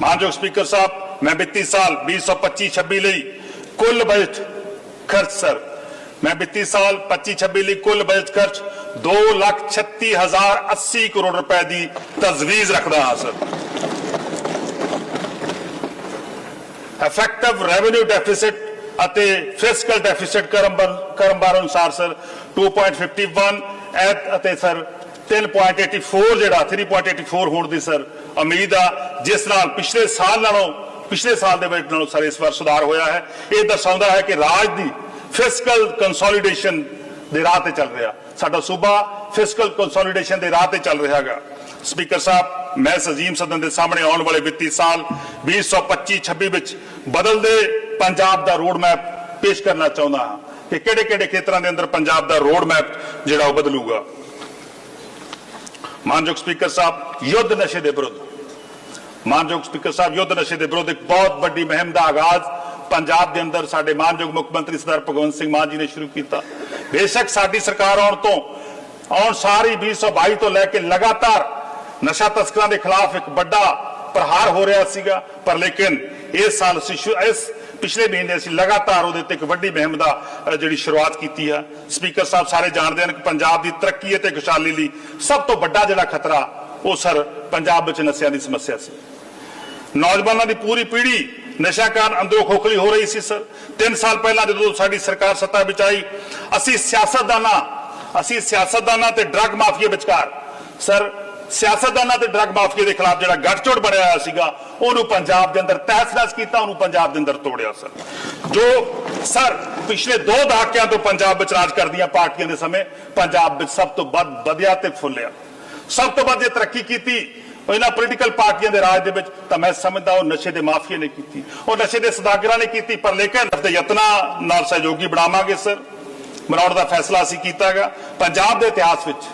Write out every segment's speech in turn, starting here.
ਮਾਨਯੋਗ ਸਪੀਕਰ ਸਾਹਿਬ ਮੈਂ ਵਿੱਤੀ ਸਾਲ 2025-26 ਲਈ ਕੁੱਲ ਬਜਟ ਖਰਚ ਸਰ। ਮੈਂ ਵਿੱਤੀ ਸਾਲ 25-26 ਲਈ ਕੁੱਲ ਬਜਟ ਖਰਚ 2,36,080 ਕਰੋੜ ਰੁਪਏ ਦੀ ਤਜਵੀਜ਼ ਰੱਖਦਾ ਹਾਂ ਸਰ। ਇਫੈਕਟਿਵ ਰੈਵਨਿਊ ਡੈਫਿਸਿਟ ਅਤੇ ਫਿਸਕਲ ਡੈਫਿਸਿਟ ਕਰਮਬਾਰ ਅਨੁਸਾਰ ਸਰ 2.51 ਅਤੇ ਸਰ 3.84 ਜਿਹੜਾ 3.84 ਹੋਣ ਦੀ ਸਰ, ਉਮੀਦ ਆ, ਜਿਸ ਨਾਲ ਪਿਛਲੇ ਸਾਲ ਨਾਲੋਂ, ਪਿਛਲੇ ਸਾਲ ਦੇ ਬਜਟ ਨਾਲੋਂ ਸਰ ਇਸ ਵਾਰ ਸੁਧਾਰ ਹੋਇਆ ਹੈ। ਇਹ ਦਰਸਾਉਂਦਾ ਹੈ ਕਿ ਰਾਜ ਦੀ ਫਿਸਕਲ ਕੰਸੋਲੀਡੇਸ਼ਨ ਦੇ ਰਾਹ ਤੇ ਚੱਲ ਰਿਹਾ। ਸਾਡਾ ਸੂਬਾ ਫਿਸਕਲ ਕੰਸੋਲੀਡੇਸ਼ਨ ਦੇ ਰਾਹ ਤੇ ਚੱਲ ਰਿਹਾ ਹੈਗਾ। ਸਪੀਕਰ ਸਾਹਿਬ, ਮੈਂ ਸਜੀਮ ਸਦਨ ਦੇ ਸਾਹਮਣੇ ਆਉਣ ਵਾਲੇ ਵਿੱਤੀ ਸਾਲ 2025-26 ਵਿੱਚ ਬਦਲਦੇ ਪੰਜਾਬ ਦਾ ਰੋਡ ਮੈਪ ਪੇਸ਼ ਕਰਨਾ ਚਾਹੁੰਦਾ ਹਾਂ ਕਿ ਕਿਹੜੇ ਕਿਹੜੇ ਖੇਤਰਾਂ ਦੇ ਅੰਦਰ ਪੰਜਾਬ ਦਾ ਰੋਡ ਮੈਪ ਜਿਹੜਾ ਉਹ ਬਦਲੂਗਾ। ਮਾਨਯੋਗ ਸਪੀਕਰ ਸਾਹਿਬ ਯੁੱਧ ਨਸ਼ੇ ਦੇ ਵਿਰੁੱਧ ਮਾਨਯੋਗ ਸਪੀਕਰ ਸਾਹਿਬ ਯੁੱਧ ਨਸ਼ੇ ਦੇ ਵਿਰੁੱਧ ਇੱਕ ਬਹੁਤ ਵੱਡੀ ਮੁਹਿੰਮ ਦਾ ਆਗਾਜ਼ ਪੰਜਾਬ ਦੇ ਅੰਦਰ ਸਾਡੇ ਮਾਨਯੋਗ ਮੁੱਖ ਮੰਤਰੀ ਸਰਦਾਰ ਭਗਵੰਤ ਸਿੰਘ ਮਾਨ ਜੀ ਨੇ ਸ਼ੁਰੂ ਕੀਤਾ ਬੇਸ਼ੱਕ ਸਾਡੀ ਸਰਕਾਰ ਆਉਣ ਤੋਂ ਆਉਣ ਸਾਰੀ 2022 ਤੋਂ ਲੈ ਕੇ ਲਗਾਤਾਰ ਨਸ਼ਾ ਤਸਕਰਾਂ ਦੇ ਖਿਲਾਫ ਇੱਕ ਵੱਡਾ ਪ੍ਰਹਾਰ ਹੋ ਰਿਹਾ ਸੀਗਾ ਪਰ ਲੇਕਿਨ ਇਸ ਸਾਲ ਅਸੀਂ ਸ਼ੁ- ਇਸ ਪਿਛਲੇ ਮਹੀਨੇ ਅਸੀਂ ਲਗਾਤਾਰ ਉਹਦੇ ਤੇ ਇੱਕ ਵੱਡੀ ਮੁਹਿੰਮ ਦਾ ਜਿਹੜੀ ਸ਼ੁਰੂਆਤ ਕੀਤੀ ਹੈ ਸਪੀਕਰ ਸਾਹਿਬ ਸਾਰੇ ਜਾਣਦੇ ਹਨ ਕਿ ਪੰਜਾਬ ਦੀ ਤਰੱਕੀ ਅਤੇ ਖੁਸ਼ਹਾਲੀ ਲਈ ਸਭ ਤੋਂ ਵੱਡਾ ਜਿਹੜਾ ਖਤਰਾ, ਉਹ ਸਰ ਪੰਜਾਬ ਵਿੱਚ ਨਸ਼ਿਆਂ ਦੀ ਸਮੱਸਿਆ ਸੀ। ਨੌਜਵਾਨਾਂ ਦੀ ਪੂਰੀ ਪੀੜ੍ਹੀ ਨਸ਼ਾ ਕਾਰਨ ਅੰਦਰੋਂ ਖੋਖਲੀ ਹੋ ਰਹੀ ਸੀ, ਸਰ। 3 ਸਾਲ ਪਹਿਲਾਂ ਜਦੋਂ ਸਾਡੀ ਸਰਕਾਰ ਸੱਤਾ ਵਿੱਚ ਆਈ, ਅਸੀਂ ਸਿਆਸਤਦਾਨਾਂ ਅਸੀਂ ਸਿਆਸਤਦਾਨਾਂ ਤੇ ਡਰੱਗ ਮਾਫੀਆ ਵਿਚਕਾਰ, ਸਰ ਸਿਆਸਤਦਾਨਾਂ ਤੇ ਡਰੱਗ ਮਾਫੀਆ ਦੇ ਖਿਲਾਫ ਜਿਹੜਾ ਗੱਠਜੋੜ ਬਣਿਆ ਹੋਇਆ ਸੀਗਾ, ਉਹਨੂੰ ਪੰਜਾਬ ਦੇ ਅੰਦਰ ਤਹਿਸ-ਨਹਿਸ ਕੀਤਾ, ਉਹਨੂੰ ਪੰਜਾਬ ਦੇ ਅੰਦਰ ਤੋੜਿਆ, ਸਰ। ਜੋ ਸਰ ਪਿਛਲੇ ਦੋ ਦਹਾਕਿਆਂ ਤੋਂ ਪੰਜਾਬ ਵਿੱਚ ਰਾਜ ਕਰਦੀਆਂ ਪਾਰਟੀਆਂ ਦੇ ਸਮੇਂ, ਪੰਜਾਬ ਵਿੱਚ ਸਭ ਤੋਂ ਵੱਧ ਵਧਿਆ ਤੇ ਫੁੱਲਿਆ। ਸਭ ਤੋਂ ਵੱਧ ਇਹ ਤਰੱਕੀ ਕੀਤੀ ਇਹਨਾਂ ਪੋਲੀਟੀਕਲ ਪਾਰਟੀਆਂ ਦੇ ਰਾਜ ਦੇ ਵਿੱਚ, ਤਾਂ ਮੈਂ ਸਮਝਦਾ ਉਹ ਨਸ਼ੇ ਦੇ ਮਾਫੀਆ ਨੇ ਕੀਤੀ। ਉਹ ਨਸ਼ੇ ਦੇ ਸਦਾਗਰਾਂ ਨੇ ਕੀਤੀ, ਪਰ ਲੇਕਿਨ ਤੇ ਯਤਨਾਂ ਨਾਲ ਸਹਿਯੋਗੀ ਬਣਾਵਾਂਗੇ, ਸਰ। ਬਣਾਉਣ ਦਾ ਫੈਸਲਾ ਅਸੀਂ ਕੀਤਾਗਾ ਪੰਜਾਬ ਦੇ ਇਤਿਹਾਸ ਵਿੱਚ।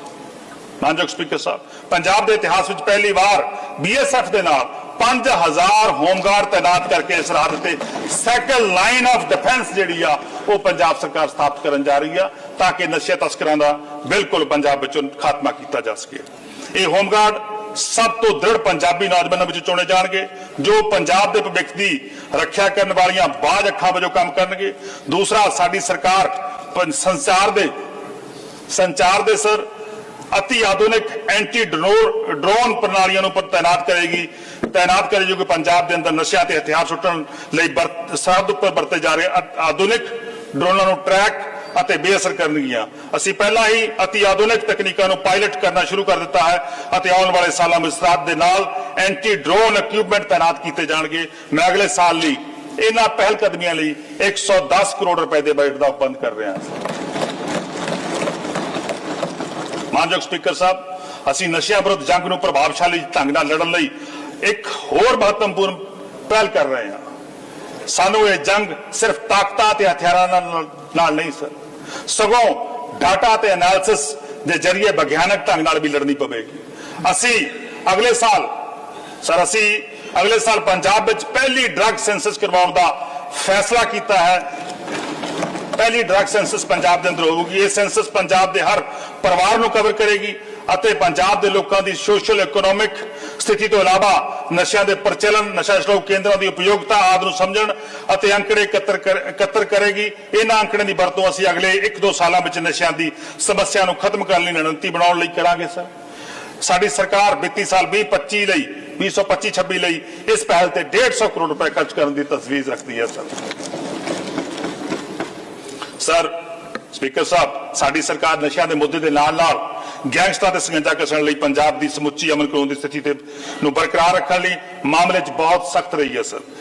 ਮਾਨਯੋਗ ਸਪੀਕਰ ਸਾਹਿਬ ਪੰਜਾਬ ਦੇ ਇਤਿਹਾਸ ਵਿੱਚ ਪਹਿਲੀ ਵਾਰ ਬੀਐਸਐਫ ਦੇ ਨਾਲ 5000 ਹੋਮਗਾਰਡ ਤਾਇਨਾਤ ਕਰਕੇ ਸਰਹੱਦ ਤੇ ਸੈਕੰਡ ਲਾਈਨ ਆਫ ਡਿਫੈਂਸ ਜਿਹੜੀ ਆ, ਉਹ ਪੰਜਾਬ ਸਰਕਾਰ ਸਥਾਪਿਤ ਕਰਨ ਜਾ ਰਹੀ ਆ ਤਾਂ ਕਿ ਨਸ਼ੇ ਤਸਕਰਾਂ ਦਾ ਬਿਲਕੁਲ ਪੰਜਾਬ ਵਿੱਚੋਂ ਖਾਤਮਾ ਕੀਤਾ ਜਾ ਸਕੇ। ਇਹ ਹੋਮਗਾਰਡ ਸਭ ਤੋਂ ਦ੍ਰਿੜ ਪੰਜਾਬੀ ਨੌਜਵਾਨਾਂ ਵਿੱਚ ਚੁਣੇ ਜਾਣਗੇ, ਜੋ ਪੰਜਾਬ ਦੇ ਭਵਿੱਖ ਦੀ ਰੱਖਿਆ ਕਰਨ ਵਾਲੀਆਂ ਬਾਜ਼ ਅੱਖਾਂ ਵਜੋਂ ਕੰਮ ਕਰਨਗੇ। ਦੂਸਰਾ, ਸਾਡੀ ਸਰਕਾਰ ਸੰਚਾਰ ਦੇ ਸੰਚਾਰ ਦੇ ਸਰ ਅਤੀ ਆਧੁਨਿਕ ਐਂਟੀ ਡਰੋਨ ਪ੍ਰਣਾਲੀਆਂ ਨੂੰ ਤਾਇਨਾਤ ਕਰੇਗੀ। ਤਾਇਨਾਤ ਕਰੇਗੀ ਕਿ ਪੰਜਾਬ ਦੇ ਅੰਦਰ ਨਸ਼ਿਆਂ ਤੇ ਹਥਿਆਰ ਸੁੱਟਣ ਲਈ ਸਰਹੱਦ ਉੱਪਰ ਵਰਤੇ ਜਾ ਰਹੇ ਆਧੁਨਿਕ ਡਰੋਨਾਂ ਨੂੰ ਟਰੈਕ ਅਤੇ ਬੇਅਸਰ ਕਰਨਗੀਆਂ। ਅਸੀਂ ਪਹਿਲਾਂ ਹੀ ਅਤੀ ਆਧੁਨਿਕ ਤਕਨੀਕਾਂ ਨੂੰ ਪਾਇਲਟ ਕਰਨਾ ਸ਼ੁਰੂ ਕਰ ਦਿੱਤਾ ਹੈ ਅਤੇ ਆਉਣ ਵਾਲੇ ਸਾਲਾਂ ਵਿੱਚ ਸਰਹੱਦ ਦੇ ਨਾਲ ਐਂਟੀ ਡਰੋਨ ਇਕਵਿਪਮੈਂਟ ਤਾਇਨਾਤ ਕੀਤੇ ਜਾਣਗੇ। ਮੈਂ ਅਗਲੇ ਸਾਲ ਲਈ ਇਹਨਾਂ ਪਹਿਲ ਕਦਮੀਆਂ ਲਈ 110 ਕਰੋੜ ਰੁਪਏ ਦੇ ਬਜਟ ਦਾ ਉਪਬੰਧ ਕਰ ਰਿਹਾ ਹਾਂ। ਮਾਨਯੋਗ ਸਪੀਕਰ ਸਾਹਿਬ, ਅਸੀਂ ਨਸ਼ਿਆਂ ਵਿਰੁੱਧ ਜੰਗ ਨੂੰ ਪ੍ਰਭਾਵਸ਼ਾਲੀ ਢੰਗ ਨਾਲ ਲੜਨ ਲਈ ਇੱਕ ਹੋਰ ਮਹੱਤਵਪੂਰਨ ਪਹਿਲ ਕਰ ਰਹੇ ਹਾਂ। ਸਾਨੂੰ ਇਹ ਜੰਗ ਸਿਰਫ ਤਾਕਤਾਂ ਤੇ ਹਥਿਆਰਾਂ ਨਾਲ ਨਹੀਂ ਸਗੋਂ ਡਾਟਾ ਤੇ ਐਨਾਲਿਸਿਸ ਦੇ ਜ਼ਰੀਏ ਵਿਗਿਆਨਕ ਢੰਗ ਨਾਲ ਵੀ ਲੜਨੀ ਪਵੇਗੀ। ਅਸੀਂ ਅਗਲੇ ਸਾਲ, ਸਰ, ਅਸੀਂ ਅਗਲੇ ਸਾਲ ਪੰਜਾਬ ਵਿੱਚ ਪਹਿਲੀ ਡਰੱਗ ਸੈਂਸਸ ਕਰਵਾਉਣ ਦਾ ਫੈਸਲਾ ਕੀਤਾ ਹੈ। ਪਹਿਲੀ ਡਰੱਗ ਸੈਂਸਸ ਪੰਜਾਬ ਦੇ ਅੰਦਰ ਹੋਊਗੀ। ਇਹ ਸੈਂਸਸ ਪੰਜਾਬ ਦੇ ਹਰ ਪਰਿਵਾਰ ਨੂੰ ਕਵਰ ਕਰੇਗੀ ਅਤੇ ਪੰਜਾਬ ਦੇ ਲੋਕਾਂ ਦੀ ਸੋਸ਼ਲ ਇਕਨੋਮਿਕ ਸਥਿਤੀ ਤੋਂ ਇਲਾਵਾ ਨਸ਼ਿਆਂ ਦੇ ਪ੍ਰਚਲਨ, ਨਸ਼ਾ ਛਡਾਊ ਕੇਂਦਰਾਂ ਦੀ ਉਪਯੋਗਤਾ ਆਦਿ ਨੂੰ ਸਮਝਣ ਅਤੇ ਅੰਕੜੇ ਇਕੱਤਰ ਇਕੱਤਰ ਕਰੇਗੀ। ਇਹਨਾਂ ਅੰਕੜਿਆਂ ਦੀ ਵਰਤੋਂ ਅਸੀਂ ਅਗਲੇ 1-2 ਸਾਲਾਂ ਵਿੱਚ ਨਸ਼ਿਆਂ ਦੀ ਸਮੱਸਿਆ ਨੂੰ ਖਤਮ ਕਰਨ ਲਈ ਰਣਨੀਤੀ ਬਣਾਉਣ ਲਈ ਕਰਾਂਗੇ, ਸਰ। ਸਾਡੀ ਸਰਕਾਰ ਵਿੱਤੀ ਸਾਲ 2025 ਲਈ 2025-26 ਲਈ ਇਸ ਪਹਿਲ ਤੇ 150 ਕਰੋੜ ਰੁਪਏ ਖਰਚ ਕਰਨ ਦੀ ਤਸਵੀਰ ਰੱਖਦੀ ਹੈ, ਸਰ। ਸਰ, ਸਪੀਕਰ ਸਾਹਿਬ, ਸਾਡੀ ਸਰਕਾਰ ਨਸ਼ਿਆਂ ਦੇ ਮੁੱਦੇ ਦੇ ਨਾਲ ਨਾਲ ਗੈਂਗਸਟਰਾਂ ਤੇ ਸੰਜਾ ਕਸਣ ਲਈ ਪੰਜਾਬ ਦੀ ਸਮੁੱਚੀ ਅਮਨ ਕਾਨੂੰਨ ਦੀ ਸਥਿਤੀ ਤੇ ਨੂੰ ਬਰਕਰਾਰ ਰੱਖਣ ਲਈ ਮਾਮਲੇ 'ਚ ਬਹੁਤ ਸਖਤ ਰਹੀ ਹੈ, ਸਰ।